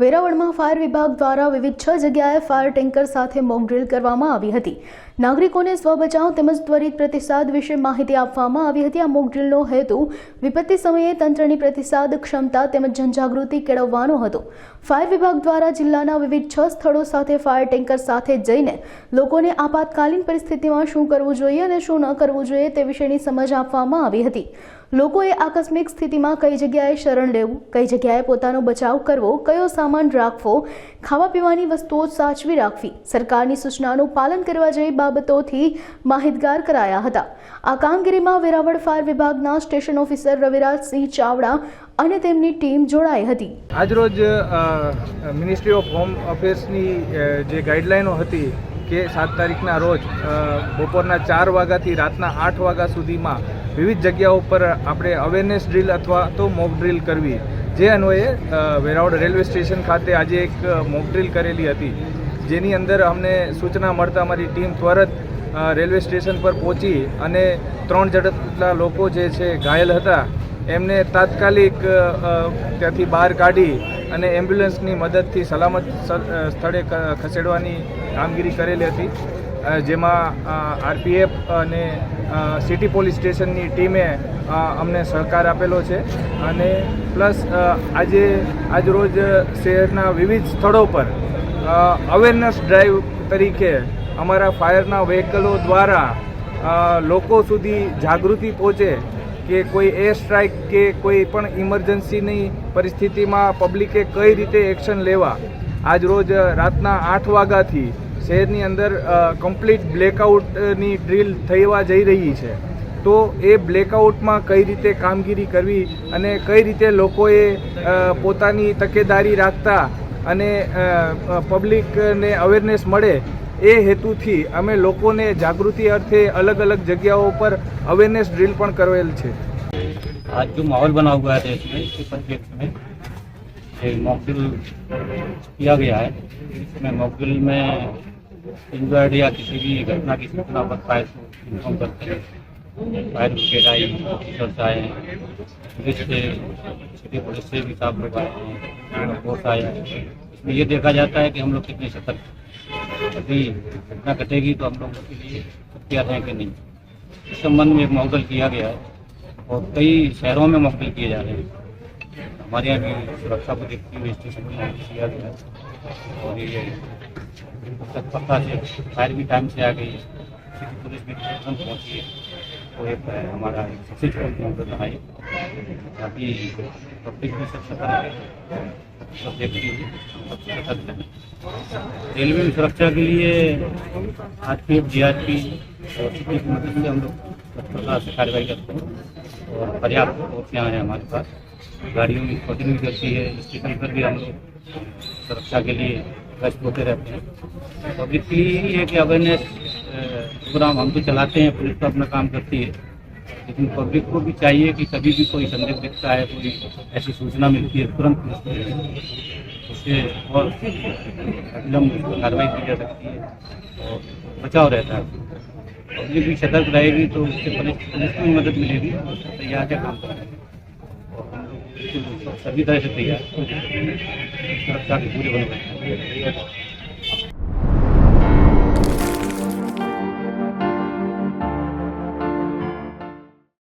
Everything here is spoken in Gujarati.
વેરાવળમાં ફાયર વિભાગ દ્વારા વિવિધ છ જગ્યાએ ફાયર ટેન્કર સાથે મોક ડ્રીલ કરવામાં આવી હતી. નાગરિકોને સ્વબચાવ તેમજ ત્વરિત પ્રતિસાદ વિશે માહિતી આપવામાં આવી હતી. આ મોક ડ્રીલનો હેતુ વિપત્તિ સમયે તંત્રની પ્રતિસાદ ક્ષમતા તેમજ જનજાગૃતિ કેળવવાનો હતો. ફાયર વિભાગ દ્વારા જિલ્લાના વિવિધ છ સ્થળો સાથે ફાયર ટેન્કર સાથે જઈને લોકોને આપાતકાલીન પરિસ્થિતિમાં શું કરવું જોઈએ અને શું ન કરવું જોઈએ તે વિશેની સમજ આપવામાં આવી હતી. લોકોએ આકસ્મિક સ્થિતિમાં કઈ જગ્યાએ શરણ લેવું, કઈ જગ્યાએ પોતાનો બચાવ કરવો, કયો સામાન રાખવો, ખાવા પીવાની વસ્તુઓ સાચવી રાખવી. સરકારની સૂચનાનું પાલન કરવા જેવી બાબતોથી માહિતગાર કરાયા હતા. આ કામગીરીમાં વેરાવળ ફાયર વિભાગના સ્ટેશન ઓફિસર રવિરાજસિંહ ચાવડા અને તેમની ટીમ જોડાઈ હતી. આજરોજ મિનિસ્ટ્રી ઓફ હોમ અફેર્સની જે ગાઈડલાઈનો હતી કે સાત તારીખના રોજ બપોરના ચાર વાગ્યાથી રાતના આઠ વાગ્યા સુધીમાં વિવિધ જગ્યાઓ પર આપણે અવેરનેસ ડ્રીલ અથવા તો મોક ડ્રીલ કરવી. જે અન્વયે વેરાવળ રેલવે સ્ટેશન ખાતે આજે એક મોક કરેલી હતી. જેની અંદર અમને સૂચના મળતા અમારી ટીમ ત્વરત રેલવે સ્ટેશન પર પહોંચી અને ત્રણ જેટલા લોકો જે છે ઘાયલ હતા, એમને તાત્કાલિક ત્યાંથી બહાર કાઢી અને એમ્બ્યુલન્સની મદદથી સલામત સ્થળે ખસેડવાની કામગીરી કરેલી હતી. જેમાં આરપીએફ અને સિટી પોલીસ સ્ટેશનની ટીમે અમને સહકાર આપેલો છે. અને પ્લસ આજે આજરોજ શહેરના વિવિધ સ્થળો પર અવેરનેસ ડ્રાઈવ તરીકે અમારા ફાયરના વ્હીકલો દ્વારા લોકો સુધી જાગૃતિ પહોંચે કે કોઈ એર સ્ટ્રાઇક કે કોઈ પણ ઇમરજન્સીની પરિસ્થિતિમાં પબ્લિકે કઈ રીતે એક્શન લેવા. આજ રોજ રાતના આઠ વાગ્યાથી શહેરની અંદર કમ્પ્લીટ બ્લેકઆઉટની ડ્રીલ થવા જઈ રહી છે તો એ બ્લેકઆઉટમાં કઈ રીતે કામગીરી કરવી અને કઈ રીતે લોકોએ અ, પોતાની તકેદારી રાખતા અને પબ્લિકને અવેરનેસ મળે એ હેતુથી અમે લોકોને જાગૃતિ અર્થે અલગ અલગ જગ્યાઓ પર અવેરનેસ ડ્રીલ પણ કરેલ છે आज जो माहौल बना हुआ है देश में इस परिप्रेक्ष्य में एक मॉकड्रिल किया गया है इसमें मॉकड्रिल में इंजर्ड या किसी भी घटना की सूचना पर फायर इन्फॉर्म करते हैं फायर ब्रिगेड आई, ऑफिसर्स आए, पुलिस से, सिटी पुलिस से भी साफ़ लोग हैं फोर्स आए। इसमें ये देखा जाता है कि हम लोग कितने सतर्क। अभी घटना घटेगी तो हम लोग के लिए तैयार हैं कि नहीं। इस संबंध में एक मॉडल किया गया है और कई शहरों में मॉडल किए जा रहे हैं। हमारे यहाँ भी सुरक्षा को देखते हुए स्टेशन में किया गया है। और ये तत्परता से फायर भी टाइम से आ गई सिटी पुलिस भी तुरंत पहुँची तो एक हमारा सक्सेसफुल मॉडल रहा है ताकि पब्लिक भी सतर्क है। सब देखती है। रेलवे में सुरक्षा के लिए R P F G R P और सिटी की मदद से हम लोग कार्रवाई करते हैं। और पर्याप्त फोर्सियाँ हैं हमारे पास। गाड़ियों में स्पॉटिंग भी करती है। स्टेशन पर भी हम लोग सुरक्षा के लिए गश्त होते रहते हैं। पब्लिक के लिए यही है कि अवेयरनेस प्रोग्राम हम तो चलाते हैं, पुलिस तो अपना काम करती है। लेकिन पब्लिक को भी चाहिए कि कभी भी कोई संदेह दिखता है, कोई ऐसी सूचना मिलती है, तुरंत पुलिस उससे और विलम्ब कार्रवाई की जा सकती है और बचाव रहता है। पब्लिक भी सतर्क रहेगी तो उससे पुलिस को भी मदद मिलेगी तैयार है काम करने सभी तरह से तैयार हैं। सुरक्षा के पूरे बंदोबस्त हैं।